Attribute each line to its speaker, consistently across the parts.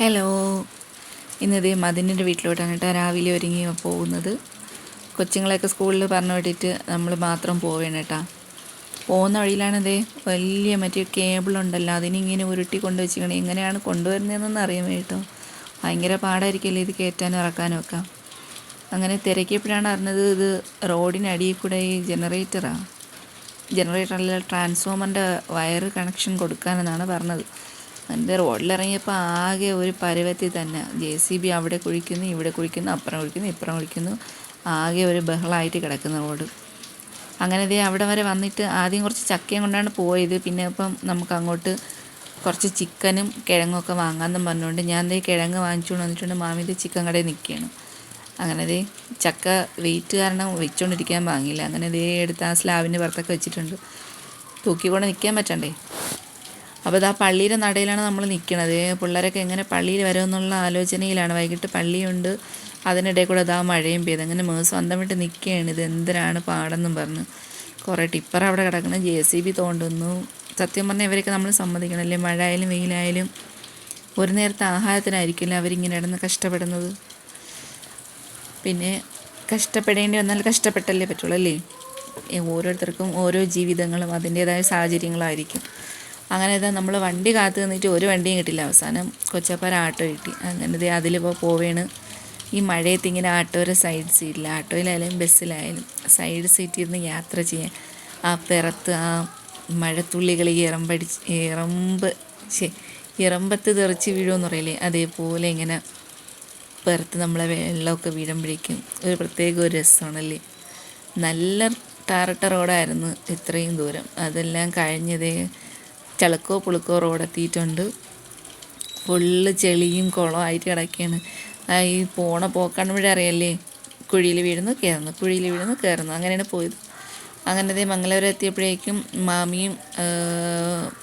Speaker 1: Hello ഇന്നിതേ മതിന്റെ വീട്ടിലോട്ടാണ് കേട്ടോ രാവിലെ ഒരുങ്ങി പോകുന്നത്. കൊച്ചുങ്ങളെയൊക്കെ സ്കൂളിൽ പറഞ്ഞു വിട്ടിട്ട് നമ്മൾ മാത്രം പോവേണം കേട്ടോ. പോകുന്ന വഴിയിലാണിതേ വലിയ മറ്റേ കേബിളുണ്ടല്ലോ അതിനിങ്ങനെ ഉരുട്ടി കൊണ്ടു വെച്ചിരിക്കണം എങ്ങനെയാണ് കൊണ്ടുവരുന്നതെന്നൊന്നും അറിയാൻ കേട്ടോ ഭയങ്കര പാടായിരിക്കില്ലേ ഇത് കയറ്റാനും ഇറക്കാനും ഒക്കെ. അങ്ങനെ തിരക്കിയപ്പോഴാണ് അറിഞ്ഞത് ഇത് റോഡിനടിയിൽ കൂടെ ഈ ജനറേറ്ററാണ് ജനറേറ്ററിൽ ട്രാൻസ്ഫോമറിന്റെ വയർ കണക്ഷൻ കൊടുക്കാനെന്നാണ് പറഞ്ഞത്. എന്റെ റോഡിലിറങ്ങിയപ്പോൾ ആകെ ഒരു പരുവത്തിൽ തന്നെ. ജെ സി ബി അവിടെ കുഴിക്കുന്നു ഇവിടെ കുഴിക്കുന്നു അപ്പുറം കുഴിക്കുന്നു ഇപ്പുറം കുഴിക്കുന്നു. ആകെ ഒരു ബഹളമായിട്ട് കിടക്കുന്ന റോഡ്. അങ്ങനെ ദേ അവിടെ വരെ വന്നിട്ട് ആദ്യം കുറച്ച് ചക്കയും കൊണ്ടാണ് പോയത്. പിന്നെ ഇപ്പം നമുക്ക് അങ്ങോട്ട് കുറച്ച് ചിക്കനും കിഴങ്ങൊക്കെ വാങ്ങാമെന്നും പറഞ്ഞുകൊണ്ട് ഞാൻ ദേ കിഴങ്ങ് വാങ്ങിച്ചുകൊണ്ട് വന്നിട്ടുണ്ട്. മാമിന്റെ ചിക്കൻ കടയിൽ നിൽക്കുകയാണ്. അങ്ങനെ ദേ ചക്ക വെയിറ്റ് കാരണം വെച്ചുകൊണ്ടിരിക്കാൻ വാങ്ങിയില്ല. അങ്ങനെ ദേ എടുത്ത് ആ സ്ലാബിന്റെ പുറത്തൊക്കെ വെച്ചിട്ടുണ്ട്. തൂക്കിക്കൊണ്ട് നിൽക്കാൻ പറ്റണ്ടേ? അപ്പോൾ ഇതാ പള്ളിയുടെ നടയിലാണ് നമ്മൾ നിൽക്കുന്നത് പിള്ളേരൊക്കെ എങ്ങനെ പള്ളിയിൽ വരുമെന്നുള്ള ആലോചനയിലാണ്. വൈകിട്ട് പള്ളിയുണ്ട്. അതിനിടയിൽ കൂടെ ഇതാ മഴയും പെയ്ത്. അങ്ങനെ മേ സ്വന്തം വിട്ട് നിൽക്കുകയാണ് ഇത് എന്തിനാണ് പാടെന്നും പറഞ്ഞ്. കുറേ ടിപ്പർ അവിടെ കിടക്കണം. ജെ സി ബി തോണ്ടുന്നു. സത്യം പറഞ്ഞാൽ ഇവരൊക്കെ നമ്മൾ സമ്മതിക്കണം അല്ലേ മഴ ആയാലും വെയിലായാലും ഒരു നേരത്തെ ആഹാരത്തിനായിരിക്കില്ല അവരിങ്ങനെ ഇടന്ന് കഷ്ടപ്പെടുന്നത്? പിന്നെ കഷ്ടപ്പെടേണ്ടി വന്നാൽ കഷ്ടപ്പെട്ടല്ലേ പറ്റുള്ളൂ അല്ലേ? ഓരോരുത്തർക്കും ഓരോ ജീവിതങ്ങളും അതിന്റേതായ സാഹചര്യങ്ങളായിരിക്കും. അങ്ങനെ ഇതാ നമ്മൾ വണ്ടി കാത്തു നിന്നിട്ട് ഒരു വണ്ടിയും കിട്ടില്ല. അവസാനം കൊച്ചപ്പാര ആട്ടോ കിട്ടി. അങ്ങനെ ഇതേ അതിലിപ്പോൾ പോവേണ്. ഈ മഴയത്ത് ഇങ്ങനെ ആട്ടോയുടെ സൈഡ് സീറ്റിൽ ആട്ടോയിലായാലും ബസ്സിലായാലും സൈഡ് സീറ്റിൽ ഇരുന്ന് യാത്ര ചെയ്യാൻ. ആ പിറത്ത് ആ മഴത്തുള്ളികൾ ഇറമ്പടിച്ച് ഇറമ്പ് ശേ ഇറമ്പത്ത് തെറിച്ച് വീഴുമെന്ന് പറയില്ലേ? അതേപോലെ ഇങ്ങനെ പുറത്ത് നമ്മളെ വെള്ളമൊക്കെ വീഴുമ്പോഴേക്കും ഒരു പ്രത്യേക ഒരു രസമാണല്ലേ? നല്ല ടാറിട്ട റോഡായിരുന്നു ഇത്രയും ദൂരം. അതെല്ലാം കഴിഞ്ഞതേ ചളക്കോ പുളുക്കോ റോഡെത്തിയിട്ടുണ്ട്. ഫുള്ള് ചെളിയും കുളമായിട്ട് കിടക്കുകയാണ് ഈ പോണ പോക്കാണ് അറിയല്ലേ? കുഴിയിൽ വീഴുന്നു കയറുന്നു കുഴിയിൽ വീഴുന്നു കയറുന്നു അങ്ങനെയാണ് പോയത്. അങ്ങനെ ദേ മംഗലപുരം എത്തിയപ്പോഴേക്കും മാമിയും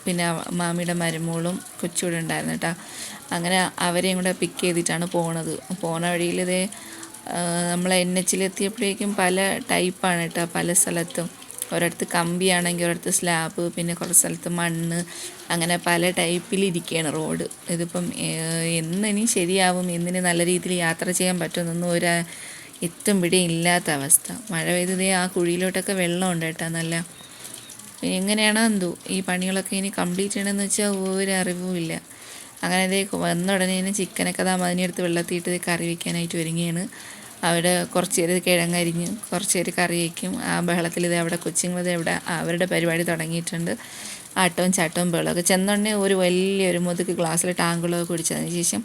Speaker 1: പിന്നെ മാമിയുടെ മരുമോളും കൊച്ചുകൂടെ ഉണ്ടായിരുന്നു കേട്ടോ. അങ്ങനെ അവരെയും കൂടെ പിക്ക് ചെയ്തിട്ടാണ് പോണത്. പോണ വഴിയിൽ ഇതേ നമ്മൾ എൻ എച്ചിലെത്തിയപ്പോഴേക്കും പല ടൈപ്പാണ് കേട്ടോ പല സ്ഥലത്തും. ഒരിടത്ത് കമ്പിയാണെങ്കിൽ ഒരിടത്ത് സ്ലാബ് പിന്നെ കുറച്ച് സ്ഥലത്ത് മണ്ണ് അങ്ങനെ പല ടൈപ്പിലിരിക്കുകയാണ് റോഡ്. ഇതിപ്പം എന്നിനി ശരിയാവും എന്നിന് നല്ല രീതിയിൽ യാത്ര ചെയ്യാൻ പറ്റുമെന്നൊന്നും ഒരു എത്തും പിടി ഇല്ലാത്ത അവസ്ഥ. മഴ പെയ്തതേ ആ കുഴിയിലോട്ടൊക്കെ വെള്ളമുണ്ട് കേട്ടോ നല്ല. എങ്ങനെയാണോ എന്തോ ഈ പണികളൊക്കെ ഇനി കംപ്ലീറ്റ് ചെയ്യണമെന്ന് വെച്ചാൽ ഒരു അറിവും ഇല്ല. അങ്ങനെ ഇതേ വന്ന ഉടനെ ചിക്കനൊക്കെ താ മതിനെടുത്ത് വെള്ളത്തിയിട്ട് കറി വയ്ക്കാനായിട്ട് ഒരുങ്ങിയാണ് അവിടെ കുറച്ച് പേര് കിഴങ്ങരിഞ്ഞ് കുറച്ച് പേര് കറി വയ്ക്കും ആ ബഹളത്തിൽ ഇത് അവിടെ കൊച്ചുങ്ങളിത് ഇവിടെ അവരുടെ പരിപാടി തുടങ്ങിയിട്ടുണ്ട്. ആട്ടവും ചാട്ടവും ബഹളമൊക്കെ ചെന്നുടനെ ഒരു വലിയൊരു മുതുക്ക് ഗ്ലാസ്സിൽ ടാങ്കുകളൊക്കെ കുടിച്ചതിന് ശേഷം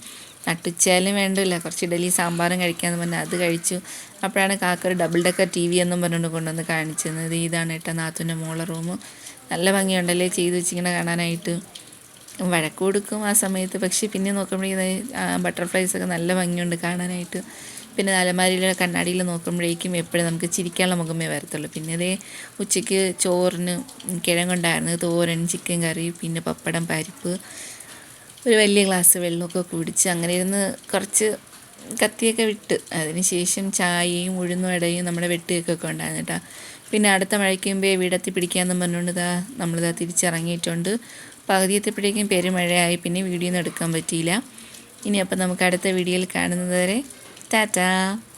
Speaker 1: നട്ടുച്ചാലും വേണ്ടില്ല. കുറച്ച് ഇഡലി സാമ്പാറും കഴിക്കാമെന്ന് പറഞ്ഞാൽ അത് കഴിച്ചു. അപ്പോഴാണ് കാക്ക ഒരു ഡബിൾ ഡെക്കർ ടി വി എന്നും പറഞ്ഞുകൊണ്ട് കൊണ്ടുവന്ന് കാണിച്ചത് ഇതാണ് ഏട്ടാ നാത്തുന്റെ മോളെ റൂം നല്ല ഭംഗിയുണ്ടല്ലേ? ചെയ്ത് വെച്ചിങ്ങനെ കാണാനായിട്ട്. വഴക്ക് കൊടുക്കും ആ സമയത്ത്. പക്ഷേ പിന്നെ നോക്കുമ്പോഴേ ബട്ടർഫ്ലൈസൊക്കെ നല്ല ഭംഗിയുണ്ട് കാണാനായിട്ട്. പിന്നെ അലമാരിയിലെ കണ്ണാടിയിൽ നോക്കുമ്പോഴേക്കും എപ്പോഴും നമുക്ക് ചിരിക്കാനുള്ള മുഖമേ വരത്തുള്ളൂ. പിന്നെ അതേ ഉച്ചയ്ക്ക് ചോറിന് കിഴങ്ങുണ്ടായിരുന്നു തോരൻ ചിക്കൻ കറി പിന്നെ പപ്പടം പരിപ്പ് ഒരു വലിയ ഗ്ലാസ് വെള്ളമൊക്കെ കുടിച്ച് അങ്ങനെ ഇരുന്ന് കുറച്ച് കത്തിയൊക്കെ വിട്ട് അതിന് ശേഷം ചായയും ഉഴുന്നും ഇടയും നമ്മുടെ വെട്ടുകൊക്കെ ഉണ്ടായിരുന്നു കേട്ടോ. പിന്നെ അടുത്ത മഴയ്ക്കുമ്പോൾ വീടെത്തി പിടിക്കാമെന്ന് പറഞ്ഞുകൊണ്ട് ഇതാ നമ്മളിതാ തിരിച്ചിറങ്ങിയിട്ടുണ്ട്. പകുതി എത്തിയപ്പോഴേക്കും പെരുമഴയായി പിന്നെ വീഡിയോ ഒന്നും എടുക്കാൻ പറ്റിയില്ല. ഇനി അപ്പം നമുക്ക് അടുത്ത വീഡിയോയിൽ കാണുന്നത് വരെ That.